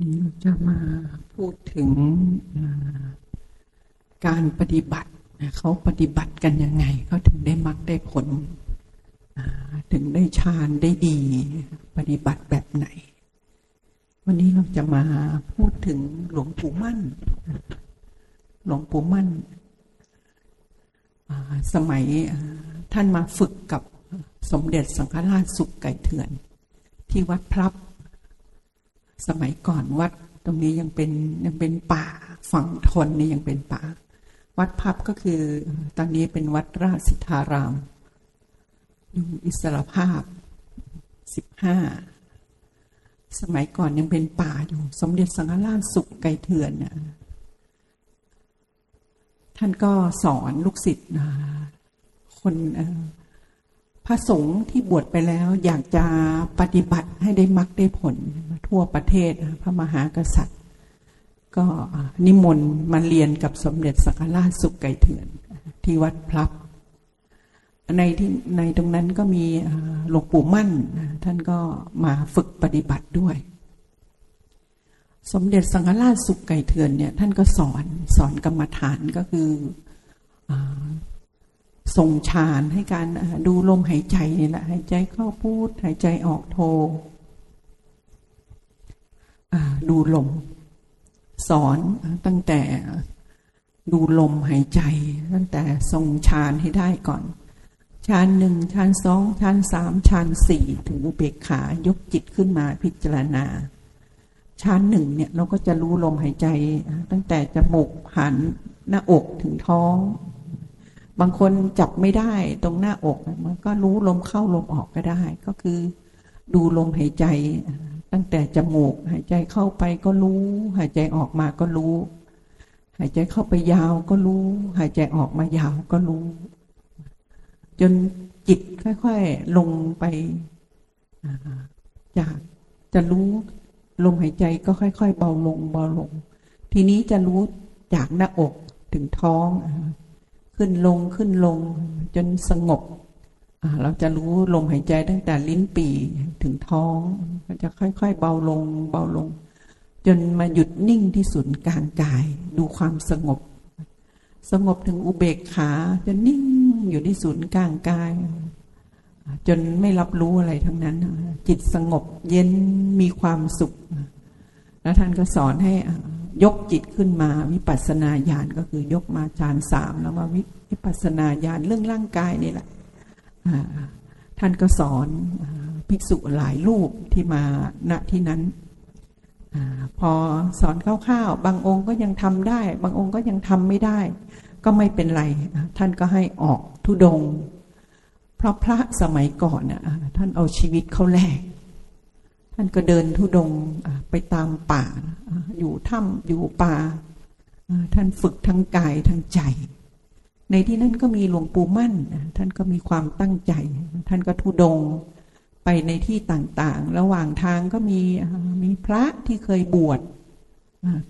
นี้เราจะมาพูดถึงการปฏิบัติเขาปฏิบัติกันยังไงเขาถึงได้มักได้ผลถึงได้ฌานได้ดี ปฏิบัติแบบไหน วันนี้เราจะมาพูดถึงหลวงปู่มั่น หลวงปู่มั่น สมัยท่านมาฝึกกับสมเด็จสังฆราชสุกไก่เถื่อน ที่วัดพรับ สมัยก่อนวัดตรงนี้ยังเป็นยังเป็นป่าฝั่งทนนี่ยังเป็นป่า วัดพับก็คือตอนนี้เป็นวัดราชสิทธารามอยู่อิสระภาพสิบห้าสมัยก่อนยังเป็นป่าอยู่ สมเด็จสังฆราชสุกไก่เถื่อนนะท่านก็สอนลูกศิษย์คน พระสงฆ์ที่บวชไปแล้วอยากจะปฏิบัติให้ได้มรรคได้ผลทั่วประเทศพระมหากษัตริย์ ก็นิมนต์มาเรียนกับสมเด็จสังฆราชสุกไก่เถื่อนที่วัดพลับ ในที่ในตรงนั้นก็มีหลวงปู่มั่น ท่านก็มาฝึกปฏิบัติด้วย สมเด็จสังฆราชสุกไก่เถื่อนเนี่ยท่านก็สอนสอนกรรมฐานก็คือ ส่งฌานให้การดูลมหายใจนี่แหละหายใจเข้าพูด หายใจออกโทดูลม สอนตั้งแต่ดูลมหายใจ ตั้งแต่ทรงฌานให้ได้ก่อนฌานหนึ่งฌานสองฌานสามฌานสี่ถึงอุเบกขายกจิตขึ้นมาพิจารณาฌานหนึ่งเนี่ยเราก็จะรู้ลมหายใจ ตั้งแต่จมูกหันหน้าอกถึงท้อง บางคนจับไม่ได้ตรงหน้าอกมันก็รู้ลมเข้าลมออกก็ได้ ก็คือดูลมหายใจ ตั้งแต่จมูก หายใจเข้าไปก็รู้ หายใจออกมาก็รู้ หายใจเข้าไปยาวก็รู้ หายใจออกมายาวก็รู้ จนจิตค่อยๆลงไปจากจะรู้ลมหายใจก็ค่อย ๆ เบาลงเบาลง ทีนี้จะรู้จากหน้าอกถึงท้อง ขึ้นลงขึ้นลงจนสงบเราจะรู้ลมหายใจตั้งแต่ลิ้นปี่ถึงท้องก็จะค่อยๆ เบาลง เบาลง จนมาหยุดนิ่งที่ศูนย์กลางกาย ดูความสงบ สงบถึงอุเบกขาจะนิ่งอยู่ที่ศูนย์กลางกาย จนไม่รับรู้อะไรทั้งนั้น จิตสงบเย็นมีความสุข แล้วท่านก็สอนให้ ยกจิตขึ้นมาวิปัสสนาญาณก็คือยกมาฌานสามแล้วมาวิปัสสนาญาณเรื่องร่างกายนี่แหละท่านก็สอนภิกษุหลายรูปที่มาณที่นั้นอพอสอนคร่าวๆบางองค์ก็ยังทำได้ บางองค์ก็ยังทำไม่ได้ ก็ไม่เป็นไร ท่านก็ให้ออกทุดง เพราะพระสมัยก่อนท่านเอาชีวิตเขาแลก ท่านก็เดินทุดงไปตามป่า อยู่ถ้ำอยู่ป่า ท่านฝึกทั้งกายทั้งใจ ในที่นั้นก็มีหลวงปู่มั่น ท่านก็มีความตั้งใจ ท่านก็ทุดงไปในที่ต่างๆ ระหว่างทางก็มีมีพระที่เคยบวช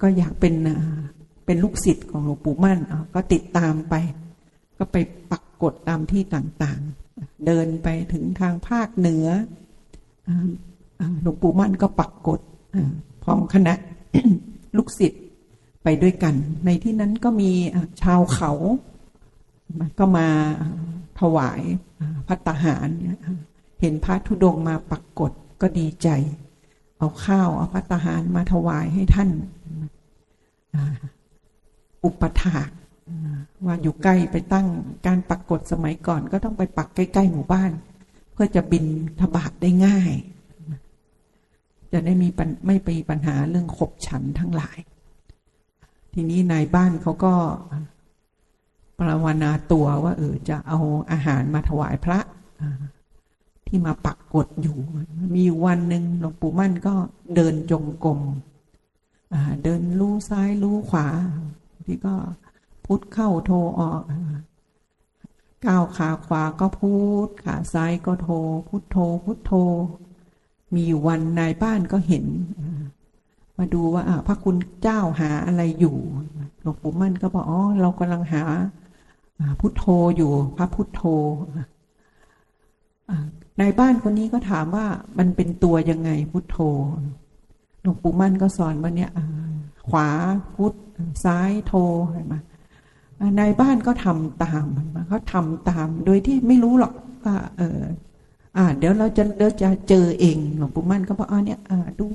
ก็อยากเป็นเป็นลูกศิษย์ของหลวงปู่มั่น ก็ติดตามไป ก็ไปปักกดตามที่ต่างๆ เดินไปถึงทางภาคเหนือ หลวงปู่มั่นก็ปักกฎพร้อมคณะลูกศิษย์ไปด้วยกัน ในที่นั้นก็มีชาวเขาก็มาถวายพัตหาร เห็นพระธุดงมาปักกฎก็ดีใจ เอาข้าวเอาพัตหารมาถวายให้ท่าน อุปถากว่าอยู่ใกล้ไปตั้งการปักกฎสมัยก่อน ก็ต้องไปปักใกล้ ๆ หมู่บ้าน เพื่อจะบินทบาทได้ง่าย จะได้มีไม่ไปปัญหาเรื่องขบฉันทั้งหลาย ทีนี้นายบ้านเขาก็ปราวนาตัวว่าเออจะเอาอาหารมาถวายพระที่มาปักกดอยู่ มีวันหนึ่งหลวงปู่มั่นก็เดินจงกรมเดินลู่ซ้ายลู่ขวา ที่ก็พุทเข้าโทออกก้าวขาขวาก็พูดขาซ้ายก็โทพุทโทพุทโท มีอยู่วันนายบ้านก็เห็น มาดูว่าพระคุณเจ้าหาอะไรอยู่หลวงปู่มั่นก็บอกอ๋อเรากำลังหาพุทโธอยู่ พระพุทโธนายบ้านคนนี้ก็ถามว่ามันเป็นตัวยังไงพุทโธหลวงปู่มั่นก็สอนว่าเนี่ยขวาพุทซ้ายโทเห็นไหมอ่าในบ้านก็ทำตามเขาทำตาม โดยที่ไม่รู้หรอกว่าเออ อ่า เดี๋ยวเราจะเดี๋ยวจะเจอเองหลวงปู่มั่นก็บอกอ๋อเนี่ยอ่าดู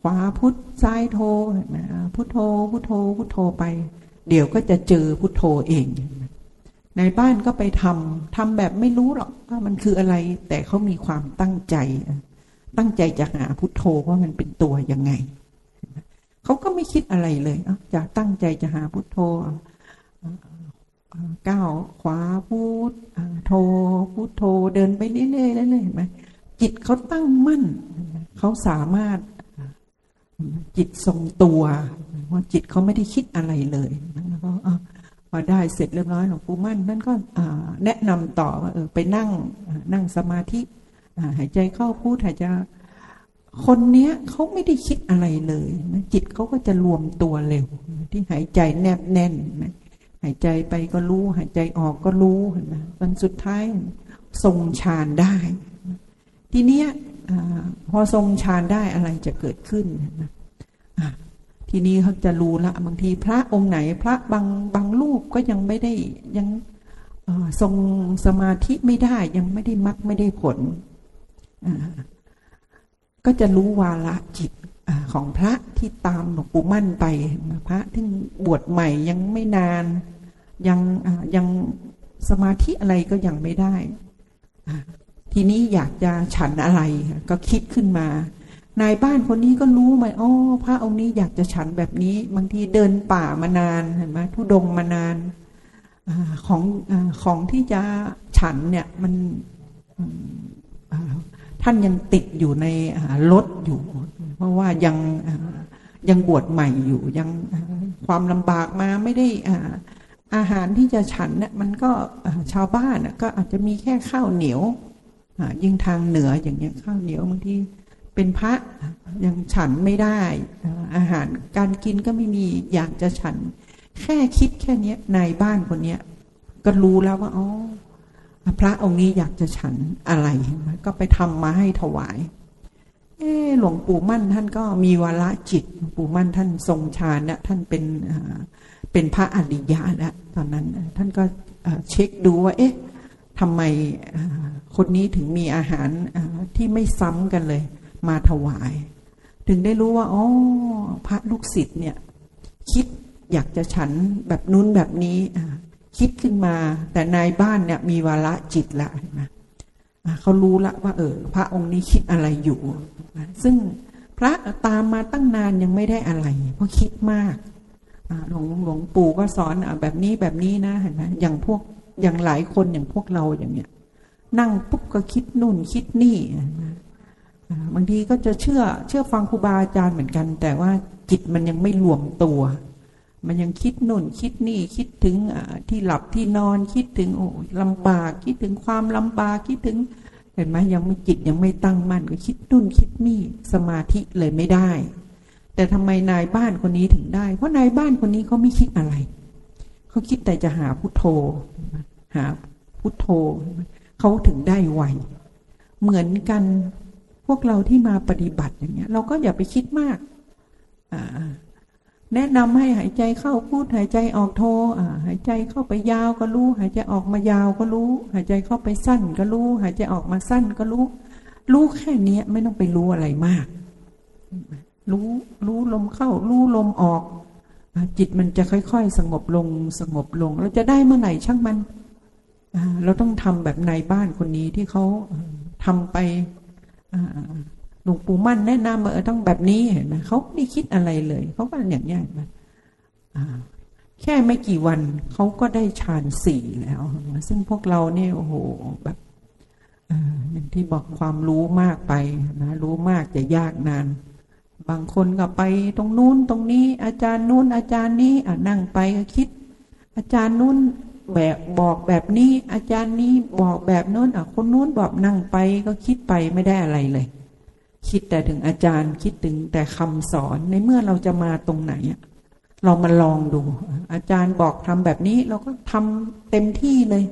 ขวาพุทธซ้ายโทเห็นไหมพุทโธพุทโธพุทโธไป เดี๋ยวก็จะเจอพุทโธเอง ในบ้านก็ไปทำทำแบบไม่รู้หรอกว่ามันคืออะไร แต่เขามีความตั้งใจ ตั้งใจจะหาพุทโธว่ามันเป็นตัวยังไงเขาก็ไม่คิดอะไรเลยอจะตั้งใจจะหาพุทโธ ก้าวขวาพุทอ่าโธพุทโธเดินไปเรื่อยๆเรื่อยๆเห็นไหมจิตเขาตั้งมั่นเขาสามารถจิตทรงตัวว่าจิตเขาไม่ได้คิดอะไรเลยแล้วก็พอได้เสร็จเรียบร้อยหลวงปู่มั่นนั่นก็แนะนำต่อว่าเออไปนั่งนั่งสมาธิหายใจเข้าพูดหายใจคนเนี้ยเขาไม่ได้คิดอะไรเลยนะจิตเขาก็จะรวมตัวเร็ว ที่หายใจแนบแน่นนะ หายใจไปก็รู้ หายใจออกก็รู้เห็นไหมตอนสุดท้ายทรงฌานได้ ทีเนี้ยพอทรงฌานได้อะไรจะเกิดขึ้นนะทีนี้เขาจะรู้ละบางทีพระองค์ไหนพระบางบางรูปก็ยังไม่ได้ยังทรงสมาธิไม่ได้ยังไม่ได้มักไม่ได้ผล ก็จะรู้วาระจิตของพระที่ตามหลวงปู่มั่นไปพระที่บวชใหม่ยังไม่นาน ยังยังสมาธิอะไรก็ยังไม่ได้ ทีนี้อยากจะฉันอะไรก็คิดขึ้นมานายบ้านคนนี้ก็รู้มาอ๋อพระองค์นี้อยากจะฉันแบบนี้ บางทีเดินป่ามานานเห็นไหมทุดงมานานอของอของที่จะฉันเนี่ยมันท่านยังติดอยู่ในรถอยู่ เพราะว่ายังยังบวชใหม่อยู่ยังความลำบากมาไม่ได้ อาหารที่จะฉันเนี่ยมันก็ชาวบ้านก็อาจจะมีแค่ข้าวเหนียวยิ่งทางเหนืออย่างเงี้ยข้าวเหนียวบางทีเป็นพระยังฉันไม่ได้ อาหารการกินก็ไม่มีอยากจะฉัน แค่คิดแค่เนี้ยนายบ้านคนเนี้ยก็รู้แล้วว่าอ๋อพระองค์นี้อยากจะฉันอะไรก็ไปทำมาให้ถวาย เออหลวงปู่มั่นท่านก็มีวาระจิตปู่มั่นท่านทรงฌานเนี่ยท่านเป็น เป็นพระอริยะแล้วตอนนั้นท่านก็เช็คดูว่าเอ๊ะทำไมคนนี้ถึงมีอาหารที่ไม่ซ้ำกันเลย มาถวาย ถึงได้รู้ว่าอ๋อพระลูกศิษย์เนี่ยคิดอยากจะฉันแบบนู้นแบบนี้คิดขึ้นมาแต่นายบ้านเนี่ยมีวาระจิตละเห็นไหมเขารู้ละว่า เออ พระองค์นี้คิดอะไรอยู่ ซึ่งพระตามมาตั้งนานยังไม่ได้อะไร เพราะคิดมาก หลวงหลวงปู่ก็สอนอแบบนี้แบบนี้นะเห็นไหมอย่างพวกอย่างหลายคนอย่างพวกเราอย่างเนี้ยนั่งปุ๊บก็คิดนู่นคิดนี่บางทีก็จะเชื่อเชื่อฟังครูบาอาจารย์เหมือนกัน แต่ว่าจิตมันยังไม่รวมตัว มันยังคิดนู่นคิดนี่คิดถึงที่หลับที่นอนคิดถึงโอ้ลำบากคิดถึงความลำบากคิดถึงเห็นไหมยังไม่จิตยังไม่ตั้งมั่นก็คิดนู่นคิดนี่สมาธิเลยไม่ได้ แต่ทำไมนายบ้านคนนี้ถึงได้ เพราะนายบ้านคนนี้เขาไม่คิดอะไร เขาคิดแต่จะหาพุทโธ หาพุทโธเขาถึงได้ไวเหมือนกันพวกเราที่มาปฏิบัติอย่างเงี้ย เราก็อย่าไปคิดมากแนะนำให้หายใจเข้าพูดหายใจออกโทอ่าหายใจเข้าไปยาวก็รู้ หายใจออกมายาวก็รู้ หายใจเข้าไปสั้นก็รู้ หายใจออกมาสั้นก็รู้ รู้แค่เนี้ยไม่ต้องไปรู้อะไรมาก รู้รู้ลมเข้า รู้ลมออก จิตมันจะค่อยๆ สงบลงสงบลง เราจะได้เมื่อไหร่ช่างมัน เราต้องทำแบบนายบ้านคนนี้ที่เขาทำไปหลวงปู่มั่นแนะนำว่าเออต้องแบบนี้เห็นไหมเขาไม่คิดอะไรเลยเขาก็อย่างนี้ยเห็นไหมาแค่ไม่กี่วันเขาก็ได้ฌานสี่แล้ว ซึ่งพวกเราเนี่ยโอ้โหแบบอย่างที่บอกความรู้มากไปนะรู้มากจะยากนาน บางคนก็ไปตรงนู้นตรงนี้ อาจารย์นู้นอาจารย์นี้อะนั่งไปก็คิด อาจารย์นู้นแบบบอกแบบนี้ อาจารย์นี้บอกแบบนู้นอะคนนู้นบอกนั่งไปก็คิดไปไม่ได้อะไรเลย คิดแต่ถึงอาจารย์คิดถึงแต่คำสอนในเมื่อเราจะมาตรงไหนเรามาลองดู อาจารย์บอกทำแบบนี้ เราก็ทำเต็มที่เลย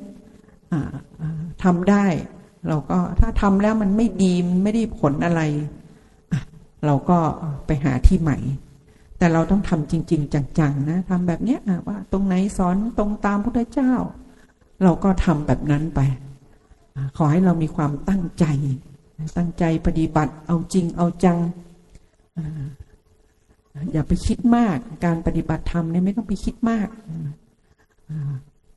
อ่าอ่าทำได้ เราก็ถ้าทำแล้วมันไม่ดีมันไม่ได้ผลอะไร เราก็ไปหาที่ใหม่ แต่เราต้องทำจริง ๆ จังๆนะทำแบบเนี้ยว่า ตรงไหนสอนตรงตามพระเจ้า เราก็ทำแบบนั้นไป ขอให้เรามีความตั้งใจ ตั้งใจปฏิบัติเอาจริงเอาจังอย่าไปคิดมาก การปฏิบัติธรรมเนี่ยไม่ต้องไปคิดมาก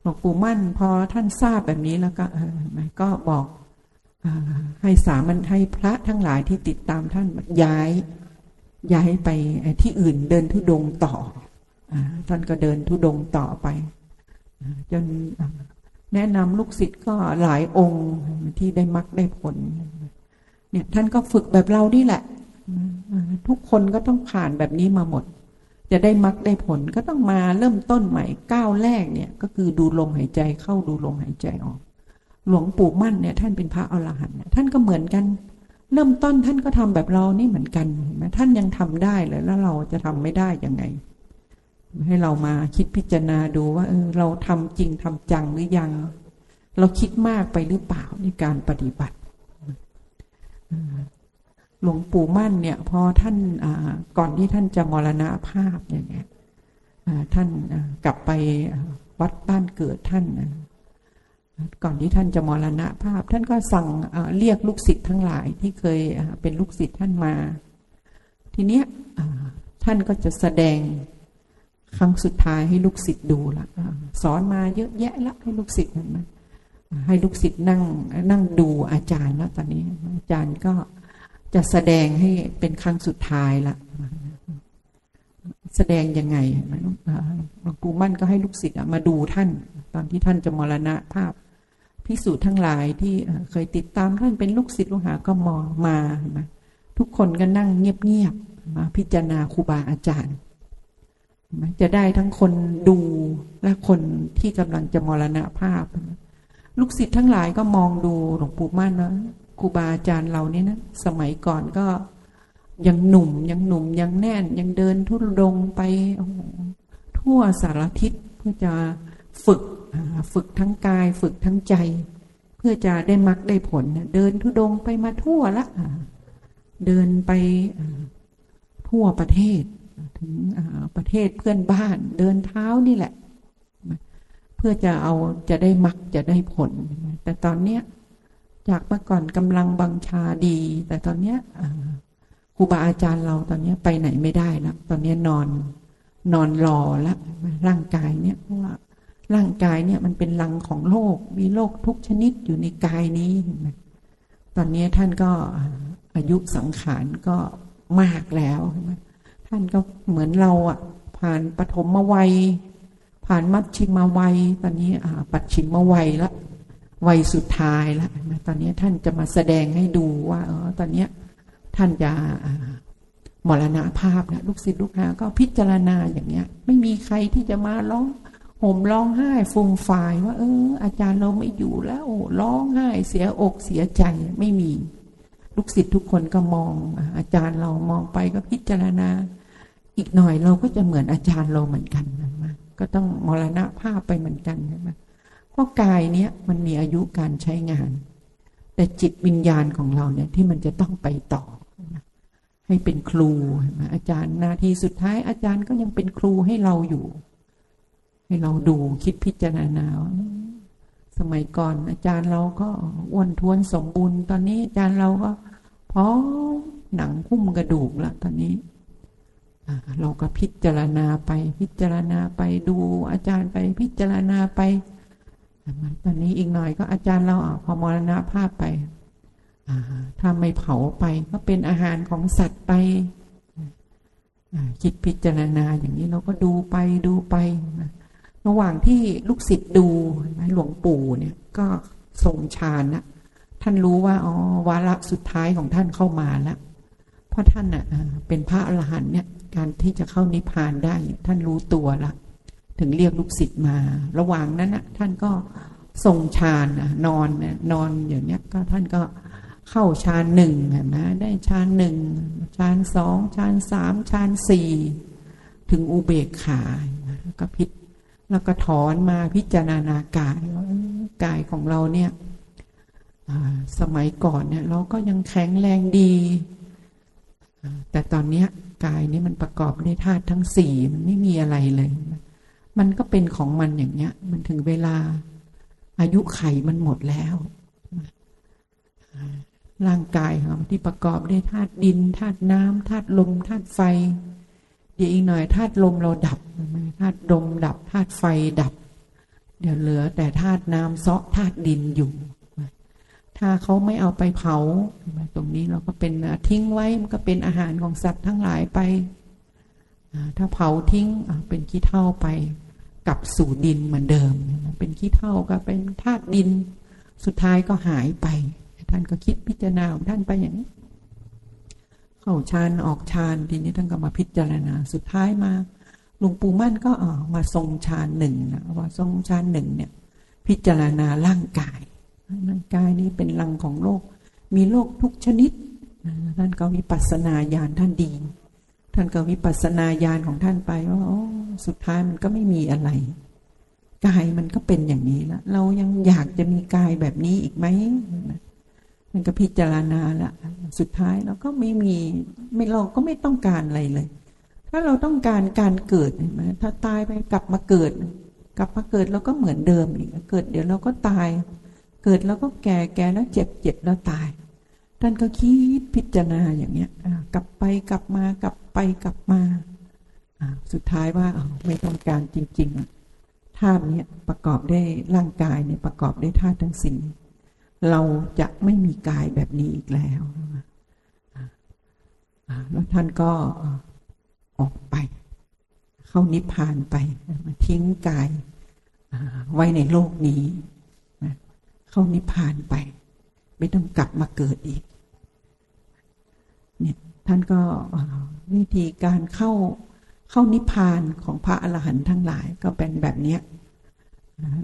หลวงปู่มั่นพอท่านทราบแบบนี้แล้วก็ก็บอก ให้สามันให้พระทั้งหลายที่ติดตามท่านย้าย ย้ายไปที่อื่นเดินทุดงต่ออท่านก็เดินทุดงต่อไป จนแนะนำลูกศิษย์ก็หลายองค์ที่ได้มักได้ผล เนี่ยท่านก็ฝึกแบบเรานี่แหละ ทุกคนก็ต้องผ่านแบบนี้มาหมด จะได้มักได้ผลก็ต้องมาเริ่มต้นใหม่ก้าวแรกเนี่ย ก็คือดูลมหายใจเข้าดูลมหายใจออก หลวงปู่มั่นเนี่ยท่านเป็นพระอรหันต์ท่านก็เหมือนกัน เริ่มต้นท่านก็ทำแบบเรานี่เหมือนกันเห็นไหมท่านยังทำได้เลยแล้วเราจะทำไม่ได้ยังไง ให้เรามาคิดพิจารณาดูว่าเออเราทำจริงทำจังหรือยัง เราคิดมากไปหรือเปล่าในการปฏิบัติหลวงปู่มั่นเนี่ยพอท่านก่อนที่ท่านจะมรณภาพอย่างเงี้ยท่านกลับไปวัดบ้านเกิดท่าน ก่อนที่ท่านจะมรณภาพ ท่านก็สั่งเรียกลูกศิษย์ทั้งหลายที่เคยเป็นลูกศิษย์ท่านมา ทีเนี้ยท่านก็จะแสดงครั้งสุดท้ายให้ลูกศิษย์ดูละสอนมาเยอะแยะละให้ลูกศิษย์มัน ให้ลูกศิษย์นั่งนั่งดูอาจารย์แล้วตอนนี้อาจารย์ก็จะแสดงให้เป็นครั้งสุดท้ายละแสดงยังไงหลวงปู่มั่นก็ให้ลูกศิษย์มาดูท่าน ตอนที่ท่านจะมรณภาพ พิสูจน์ทั้งหลายที่เคยติดตามท่านเป็นลูกศิษย์ลูกหาก็มองมาทุกคนก็นั่งเงียบๆมาพิจารณาครูบาอาจารย์ จะได้ทั้งคนดูและคนที่กำลังจะมรณภาพ ลูกศิษย์ทั้งหลายก็มองดูหลวงปู่มั่นนะครูบาอาจารย์เราเนี่ยนะสมัยก่อนก็ยังหนุ่มยังหนุ่มยังแน่น ยังเดินทุดงไปทั่วสารทิศเพื่อจะฝึก ฝึกทั้งกายฝึกทั้งใจ เพื่อจะได้มักได้ผลเดินทุดงไปมาทั่วละเดินไปทั่วประเทศถึงประเทศเพื่อนบ้านเดินเท้านี่แหละ เพื่อจะเอาจะได้มักจะได้ผล แต่ตอนเนี้ยจากเมื่อก่อนกำลังบังชาดี แต่ตอนเนี้ยครูบาอาจารย์เราตอนนี้ไปไหนไม่ได้แล้วตอนนี้นอนนอนรอแล้วร่างกายเนี่ยเพราะว่า ร่างกายเนี่ยมันเป็นรังของโลก มีโรคทุกชนิดอยู่ในกายนี้เห็นไหมตอนนี้ท่านก็อายุสังขารก็มากแล้วใช่ไหมท่านก็เหมือนเราอะ ผ่านปฐมวัย ผ่านมัชชิมวัย ตอนนี้อ่าปัจฉิมวัยแล้ววัยสุดท้ายแล้วตอนนี้ท่านจะมาแสดงให้ดูว่าเออตอนนี้ท่านจะมรณาภาพนะลูกศิษย์ลูกหาก็พิจารณาอย่างเนี้ย ไม่มีใครที่จะมาร้อง ห่มร้องไห้ฟูมฟายว่า เออ อาจารย์เราไม่อยู่แล้วร้องไห้เสียอกเสียใจไม่มี ลูกศิษย์ทุกคนก็มอง อาจารย์เรามองไปก็พิจารณา อีกหน่อยเราก็จะเหมือนอาจารย์เราเหมือนกันนะก็ต้องมรณะภาพไปเหมือนกันใช่ไหมเพราะกายเนี้ยมันมีอายุการใช้งาน แต่จิตวิญญาณของเราเนี่ยที่มันจะต้องไปต่อให้เป็นครูอาจารย์นาทีสุดท้ายอาจารย์ก็ยังเป็นครูให้เราอยู่ ให้เราดูคิดพิจารณาสมัยก่อน อาจารย์เราก็อ้วนท้วนสมบูรณ์ ตอนนี้อาจารย์เราก็พอหนังหุ้มกระดูกละตอนนี้เราก็พิจารณาไปพิจารณาไปดูอาจารย์ไปพิจารณาไปตอนนี้อีกหน่อยก็อาจารย์เราพอมรณภาพไปถ้าไม่เผาไปก็เป็นอาหารของสัตว์ไปคิดพิจารณาอย่างนี้เราก็ดูไปดูไป ระหว่างที่ลูกศิษย์ดูหลวงปู่เนี่ยก็ทรงฌานนะท่านรู้ว่าอ๋อวาระสุดท้ายของท่านเข้ามาแล้วเพราะท่านอะเป็นพระอรหันต์เนี่ยการที่จะเข้านิพพานได้ ท่านรู้ตัวละ ถึงเรียกลูกศิษย์มา ระหว่างนั้นนะท่านก็ทรงฌานนอนนอนอย่างเนี้ยก็ท่านก็เข้าฌานหนึ่งนะได้ฌานหนึ่งฌานสองฌานสามฌานสี่ถึงอุเบกขาแล้วก็พิจ แล้วก็ถอนมาพิจารณากายกายของเราเนี่ยสมัยก่อนเนี่ยเราก็ยังแข็งแรงดี แต่ตอนนี้กายนี้มันประกอบด้วยธาตุทั้งสี่มันไม่มีอะไรเลย มันก็เป็นของมันอย่างเนี้ย มันถึงเวลาอายุไขมันหมดแล้ว ร่างกายของที่ประกอบด้วยธาตุดินธาตุน้ำธาตุลมธาตุไฟ เดี๋ยวอีกหน่อยธาตุลมเราดับธาตุลมดับธาตุไฟดับ เดี๋ยวเหลือแต่ธาตุน้ำเซาะธาตุดินอยู่ ถ้าเขาไม่เอาไปเผา ตรงนี้เราก็เป็นทิ้งไว้มันก็เป็นอาหารของสัตว์ทั้งหลายไป ถ้าเผาทิ้งเป็นขี้เท่าไปกลับสู่ดินเหมือนเดิม เป็นขี้เท่าก็เป็นธาตุดิน สุดท้ายก็หายไป ท่านก็คิดพิจารณาของท่านไปอย่างนี้ เข้าฌานออกฌานทีนี้ท่านก็มาพิจารณา สุดท้ายมาหลวงปู่มั่นก็ออกมาทรงฌานหนึ่งนะว่าทรงฌานหนึ่งเนี่ย พิจารณาร่างกายร่างกายนี้เป็นลังของโลก มีโลกทุกชนิดท่านก็วิปัสสนาญาณท่านดี ท่านก็วิปัสสนาญาณของท่านไปว่าโอ้สุดท้ายมันก็ไม่มีอะไรกายมันก็เป็นอย่างนี้แล้วเรายังอยากจะมีกายแบบนี้อีกไหม มันก็พิจารณาละสุดท้ายเราก็ไม่มีไม่เราก็ไม่ต้องการอะไรเลย ถ้าเราต้องการการเกิดเห็นไหมถ้าตายไปกลับมาเกิด กลับมาเกิดเราก็เหมือนเดิมอีกเกิด เดี๋ยวเราก็ตาย เกิดแล้วก็แก่แก่แล้วเจ็บเจ็บแล้วตาย ท่านก็คิดพิจารณาอย่างเนี้ยกลับไปกลับมากลับไปกลับมาสุดท้ายว่าไม่ต้องการจริง ๆธาตุนี้ประกอบได้ร่างกายเนี่ยประกอบได้ธาตุทั้งสี่ เราจะไม่มีกายแบบนี้อีกแล้วแล้วท่านก็ออกไป เข้านิพพานไปทิ้งกายไว้ในโลกนี้ เข้านิพพานไป ไม่ต้องกลับมาเกิดอีกเนี่ยท่านก็วิธีการเข้าเข้านิพพานของพระอรหันต์ทั้งหลายก็เป็นแบบเนี้ย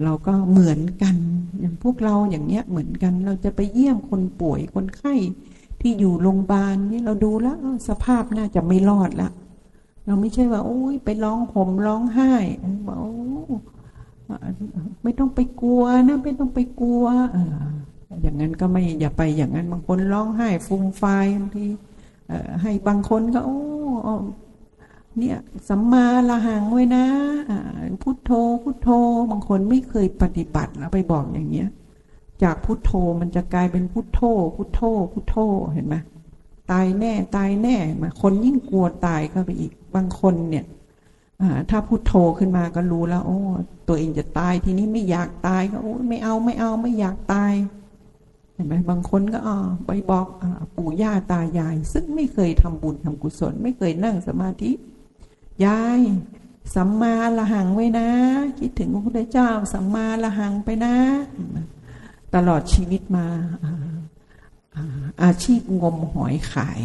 เราก็เหมือนกันอย่างพวกเราอย่างเนี้ยเหมือนกัน เราจะไปเยี่ยมคนป่วยคนไข้ที่อยู่โรงพยาบาลนี่เราดูแล้วสภาพน่าจะไม่รอดละเราไม่ใช่ว่า โอ้ยไปร้องห่มร้องไห้บอกไม่ต้องไปกลัวนะไม่ต้องไปกลัวอย่างนั้นก็ไม่อย่าไปอย่างนั้นบางคนร้องไห้ฟูมไฟบางทีให้บางคนก็โอ้ เนี่ยสัมมาละหังไว้นะพุทโธพุทโธบางคนไม่เคยปฏิบัติแล้วไปบอกอย่างเงี้ย จากพุทโธมันจะกลายเป็นพุทโธ พุทโธ พุทโธเห็นไหมตายแน่ตายแน่มาคนยิ่งกลัวตายก็ไปอีกบางคนเนี่ยถ้าพุโทโธขึ้นมาก็รู้แล้ว โอ้ตัวเองจะตายทีนี้ไม่อยากตายก็โอ้ไม่เอาไม่เอาไม่อยากตายเห็นไหมบางคนก็อ๋อไปบอกอปู่ย่าตายาย ซึ่งไม่เคยทำบุญทำกุศล ไม่เคยนั่งสมาธิ ยายสัมมาละหังไว้นะ คิดถึงพระพุทธเจ้า สัมมาละหังไปนะ ตลอดชีวิตมาอาชีพงมหอยขาย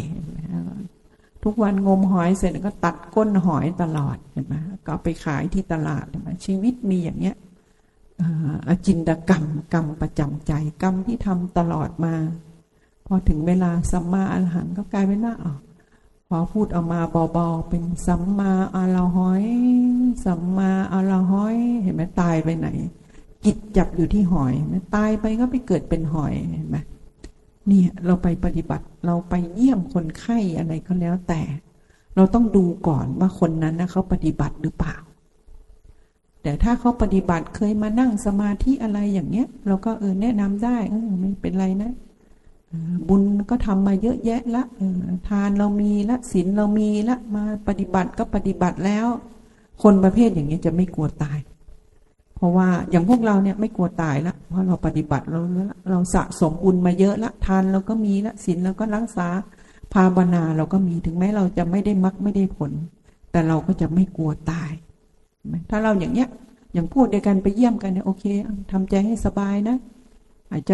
ทุกวันงมหอยเสร็จก็ตัดก้นหอยตลอดเห็นไหมก็ไปขายที่ตลาดเห็นไหมชีวิตมีอย่างเนี้ยอจินตกรรมกรรมประจำใจกรรมที่ทำตลอดมา พอถึงเวลาสัมมาอรหังก็กลายเป็นว่าอ๋อ พอพูดออกมาเบาๆเป็นสัมมาอรหอย สัมมาอรหอย เห็นไหมตายไปไหน จิตจับอยู่ที่หอยตายไปก็ไปเกิดเป็นหอยเห็นไหมเนี่ยเราไปปฏิบัติเราไปเยี่ยมคนไข้อะไรก็แล้วแต่ เราต้องดูก่อนว่าคนนั้นนะเขาปฏิบัติหรือเปล่า แต่ถ้าเขาปฏิบัติเคยมานั่งสมาธิอะไรอย่างเงี้ย เราก็เออแนะนำได้เออไม่เป็นไรนะ บุญก็ทำมาเยอะแยะละทานเรามีละศีลเรามีละมาปฏิบัติก็ปฏิบัติแล้ว คนประเภทอย่างเงี้ยจะไม่กลัวตาย เพราะว่าอย่างพวกเราเนี่ยไม่กลัวตายละเพราะเราปฏิบัติเราเราสะสมบุญมาเยอะละทานเราก็มีละศีลเราก็รักษาภาวนาเราก็มีถึงแม้เราจะไม่ได้มักไม่ได้ผล แต่เราก็จะไม่กลัวตาย ถ้าเราอย่างเนี้ยอย่างพูดเดียวกันไปเยี่ยมกันเนี่ยโอเคทำใจให้สบายนะ หายใจ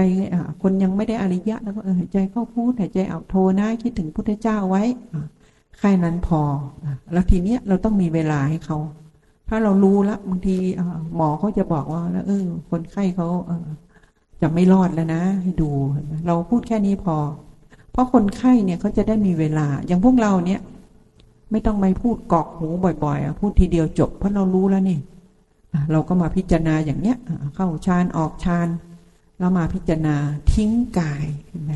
คนยังไม่ได้อริยะแล้วก็หายใจเข้าพูดหายใจออกโทนะคิดถึงพุทธเจ้าไว้แค่นั้นพอแล้วทีเนี้ยเราต้องมีเวลาให้เขาถ้าเรารู้ละบางทีหมอเขาจะบอกว่าแล้วเออ คนไข้เขาจะไม่รอดแล้วนะ ให้ดู เราพูดแค่นี้พอ เพราะคนไข้เนี่ยเขาจะได้มีเวลา อย่างพวกเราเนี่ย ไม่ต้องไปพูดกอกหูบ่อยๆพูดทีเดียวจบ เพราะเรารู้แล้วนี่เราก็มาพิจารณาอย่างเนี้ยเข้าฌานออกฌาน แล้วมาพิจารณาทิ้งกาย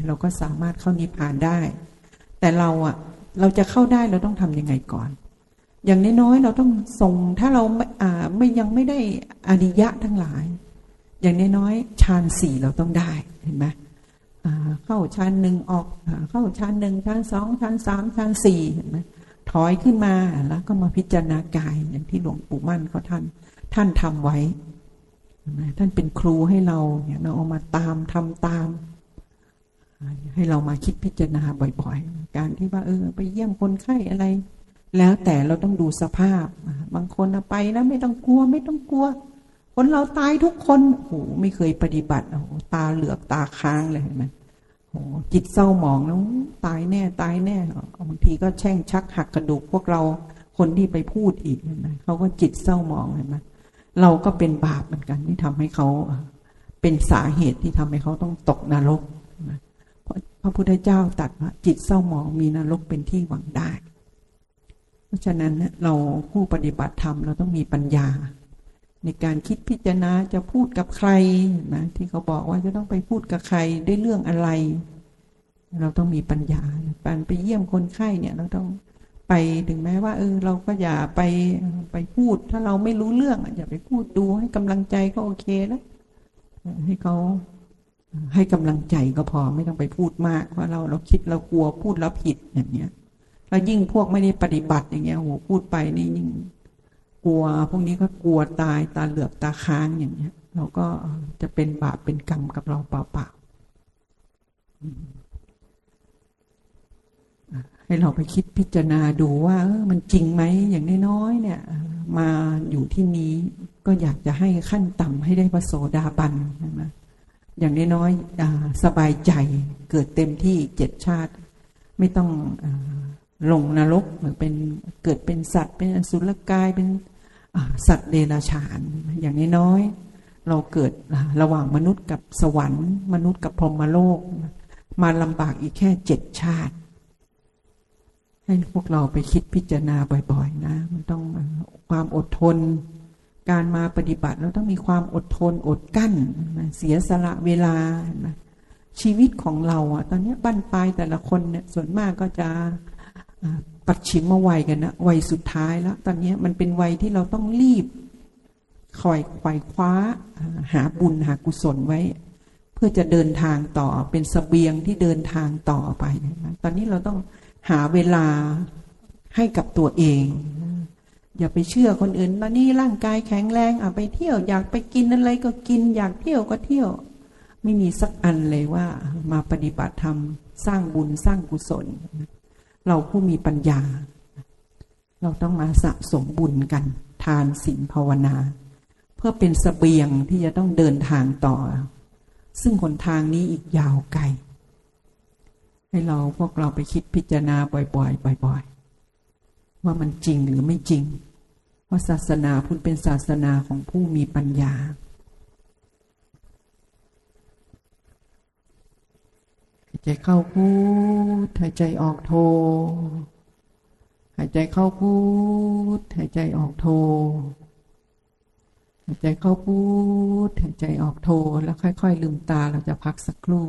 เราก็สามารถเข้านิพพานได้ แต่เราอะเราจะเข้าได้เราต้องทำยังไงก่อน อย่างน้อยๆเราต้องส่งถ้าเราไม่อ่าไม่ยังไม่ได้อริยะทั้งหลาย อย่างน้อยๆฌานสี่เราต้องได้เห็นไหมเข้าฌานหนึ่งออกเข้าฌานหนึ่งฌานสองฌานสามฌานสี่เห็นไหมถอยขึ้นมาแล้วก็มาพิจารณากายอย่างที่หลวงปู่มั่นเขาท่านท่านทำไว้ ท่านเป็นครูให้เราเนี่ยเราเอามาตามทำตาม ให้เรามาคิดพิจารณาบ่อยๆ การที่ว่าเออ ไปเยี่ยมคนไข้อะไร แล้วแต่เราต้องดูสภาพ บางคนไปแล้วไม่ต้องกลัวไม่ต้องกลัว คนเราตายทุกคนโอ้โหไม่เคยปฏิบัติโอ้โหตาเหลือกตาค้างเลยเห็นไหมโอ้โหจิตเศร้าหมองแล้วตายแน่ตายแน่บางทีก็แช่งชักหักกระดูกพวกเราคนที่ไปพูดอีกเห็นไหมเขาก็จิตเศร้าหมองเห็นไหม เราก็เป็นบาปเหมือนกันที่ทำให้เขาเป็นสาเหตุที่ทำให้เขาต้องตกนรกเห็นไหมพระพุทธเจ้าตรัสว่าจิตเศร้าหมองมีนรกเป็นที่หวังได้ เพราะฉะนั้นเนี่ยเราผู้ปฏิบัติธรรมเราต้องมีปัญญา ในการคิดพิจารณาจะพูดกับใครนะที่เขาบอกว่าจะต้องไปพูดกับใครได้เรื่องอะไร เราต้องมีปัญญาการไปเยี่ยมคนไข้เนี่ยเราต้อง ไปถึงแม้ว่า เออ เราก็อย่าไปไปพูด ถ้าเราไม่รู้เรื่องอย่าไปพูดดูให้กำลังใจก็โอเคแล้วให้เขาให้กำลังใจก็พอไม่ต้องไปพูดมากเพราะเราเราคิดเรากลัวพูดแล้วผิดอย่างเงี้ยแล้วยิ่งพวกไม่ได้ปฏิบัติอย่างเงี้ยโหพูดไปนี่ยิ่งกลัว พวกนี้ก็กลัวตายตาเหลือกตาค้างอย่างเงี้ย เราก็จะเป็นบาปเป็นกรรมกับเราเปล่าๆ ให้เราไปคิดพิจารณาดูว่าเออมันจริงไหมอย่างน้อยๆเนี่ย มาอยู่ที่นี้ก็อยากจะให้ขั้นต่ำให้ได้พระโสดาบันใช่ไหมอย่างน้อยๆสบายใจเกิดเต็มที่เจ็ดชาติ ไม่ต้องอลงนรกหรือเป็นเกิดเป็นสัตว์ เป็นอสุรกายเป็นสัตว์เดรัจฉาน อย่างน้อยๆเราเกิดระหว่างมนุษย์กับสวรรค์ มนุษย์กับพรหมโลก มาลำบากอีกแค่เจ็ดชาติ ให้พวกเราไปคิดพิจารณาบ่อยๆ นะ มันต้องความอดทน การมาปฏิบัติเราต้องมีความอดทนอดกั้นเสียสละเวลาชีวิตของเราอะ ตอนนี้บั้นปลายแต่ละคนเนี่ยส่วนมากก็จะปัดฉิมมาวัยกันนะวัยสุดท้ายแล้ว ตอนนี้มันเป็นวัยที่เราต้องรีบคอยควยคว้าหาบุญหากุศลไว้ เพื่อจะเดินทางต่อเป็นสเสบียงที่เดินทางต่อไปนะตอนนี้เราต้อง หาเวลาให้กับตัวเอง อย่าไปเชื่อคนอื่นตอนนี้ร่างกายแข็งแรงอะไปเที่ยว อยากไปกินอะไรก็กิน อยากเที่ยวก็เที่ยว ไม่มีสักอันเลยว่า มาปฏิบัติธรรมสร้างบุญสร้างกุศล เราผู้มีปัญญา เราต้องมาสะสมบุญกัน ทานศีลภาวนา เพื่อเป็นสเสบียงที่จะต้องเดินทางต่อ ซึ่งหนทางนี้อีกยาวไกล ให้เราพวกเราไปคิดพิจารณาบ่อยๆบ่อย ๆ ว่ามันจริงหรือไม่จริงว่าะศาสนาพุทธเป็นศาสนาของผู้มีปัญญา หายใจเข้าพูดหายใจออกโท หายใจเข้าพูดหายใจออกโท หายใจเข้าพูดหายใจออกโท แล้วค่อย ๆ ลืมตาเราจะพักสักครู่